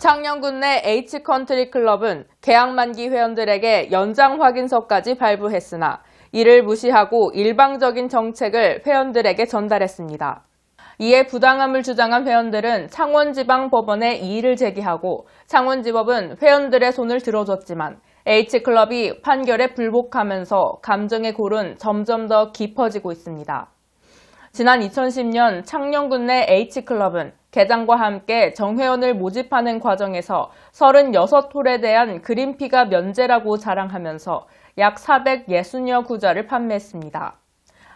창녕군 내 H컨트리 클럽은 계약 만기 회원들에게 연장 확인서까지 발부했으나 이를 무시하고 일방적인 정책을 회원들에게 전달했습니다. 이에 부당함을 주장한 회원들은 창원지방법원에 이의를 제기하고 창원지법은 회원들의 손을 들어줬지만 H클럽이 판결에 불복하면서 감정의 골은 점점 더 깊어지고 있습니다. 지난 2010년 창녕군 내 H클럽은 개장과 함께 정회원을 모집하는 과정에서 36홀에 대한 그린피가 면제라고 자랑하면서 약 460여 구자를 판매했습니다.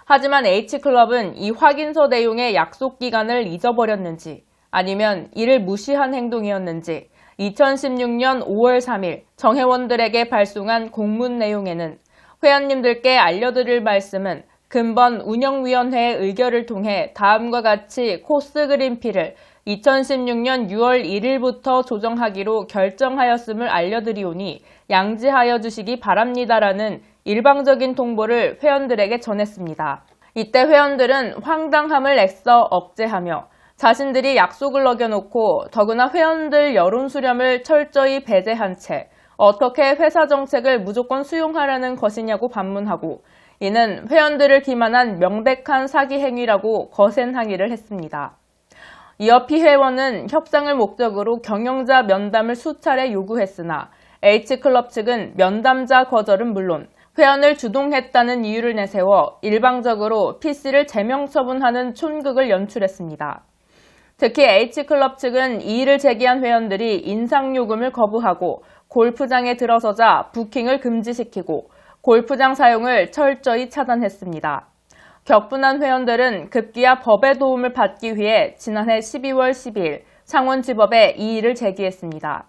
하지만 H클럽은 이 확인서 내용의 약속 기간을 잊어버렸는지 아니면 이를 무시한 행동이었는지 2016년 5월 3일 정회원들에게 발송한 공문 내용에는 회원님들께 알려드릴 말씀은 근본 운영위원회의 의결을 통해 다음과 같이 코스 그린피를 2016년 6월 1일부터 조정하기로 결정하였음을 알려드리오니 양지하여 주시기 바랍니다라는 일방적인 통보를 회원들에게 전했습니다. 이때 회원들은 황당함을 애써 억제하며 자신들이 약속을 어겨놓고 더구나 회원들 여론 수렴을 철저히 배제한 채 어떻게 회사 정책을 무조건 수용하라는 것이냐고 반문하고 이는 회원들을 기만한 명백한 사기 행위라고 거센 항의를 했습니다. 이어 피회원은 협상을 목적으로 경영자 면담을 수차례 요구했으나 H클럽 측은 면담자 거절은 물론 회원을 주동했다는 이유를 내세워 일방적으로 PC를 제명 처분하는 촌극을 연출했습니다. 특히 H클럽 측은 이의를 제기한 회원들이 인상요금을 거부하고 골프장에 들어서자 부킹을 금지시키고 골프장 사용을 철저히 차단했습니다. 격분한 회원들은 급기야 법의 도움을 받기 위해 지난해 12월 12일 창원지법에 이의를 제기했습니다.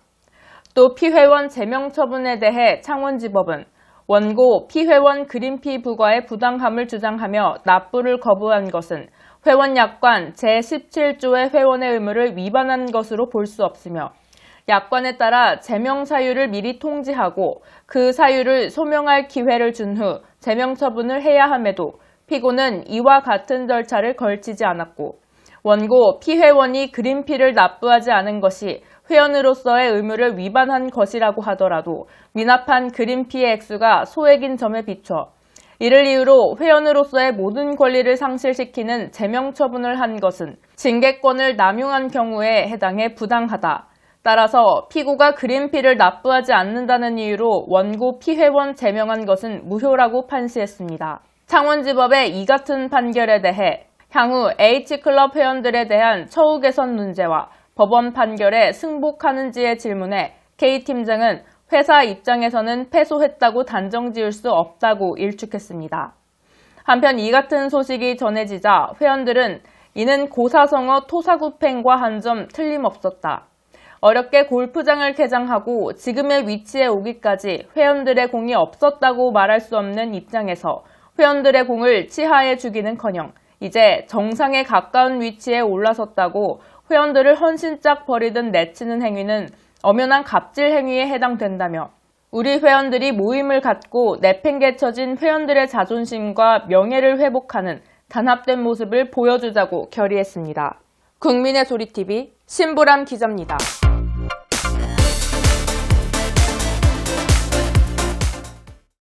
또 피회원 제명 처분에 대해 창원지법은 원고 피회원 그린피 부과의 부당함을 주장하며 납부를 거부한 것은 회원 약관 제17조의 회원의 의무를 위반한 것으로 볼 수 없으며 약관에 따라 제명 사유를 미리 통지하고 그 사유를 소명할 기회를 준 후 제명 처분을 해야 함에도 피고는 이와 같은 절차를 걸치지 않았고 원고 피회원이 그린피를 납부하지 않은 것이 회원으로서의 의무를 위반한 것이라고 하더라도 미납한 그린피의 액수가 소액인 점에 비춰 이를 이유로 회원으로서의 모든 권리를 상실시키는 제명 처분을 한 것은 징계권을 남용한 경우에 해당해 부당하다. 따라서 피고가 그린피를 납부하지 않는다는 이유로 원고 피회원 제명한 것은 무효라고 판시했습니다. 창원지법의 이 같은 판결에 대해 향후 H클럽 회원들에 대한 처우 개선 문제와 법원 판결에 승복하는지의 질문에 K팀장은 회사 입장에서는 패소했다고 단정 지을 수 없다고 일축했습니다. 한편 이 같은 소식이 전해지자 회원들은 이는 고사성어 토사구팽과 한 점 틀림없었다. 어렵게 골프장을 개장하고 지금의 위치에 오기까지 회원들의 공이 없었다고 말할 수 없는 입장에서 회원들의 공을 치하해 주기는커녕 이제 정상에 가까운 위치에 올라섰다고 회원들을 헌신짝 버리듯 내치는 행위는 엄연한 갑질 행위에 해당된다며 우리 회원들이 모임을 갖고 내팽개쳐진 회원들의 자존심과 명예를 회복하는 단합된 모습을 보여주자고 결의했습니다. 국민의 소리TV 신보람 기자입니다.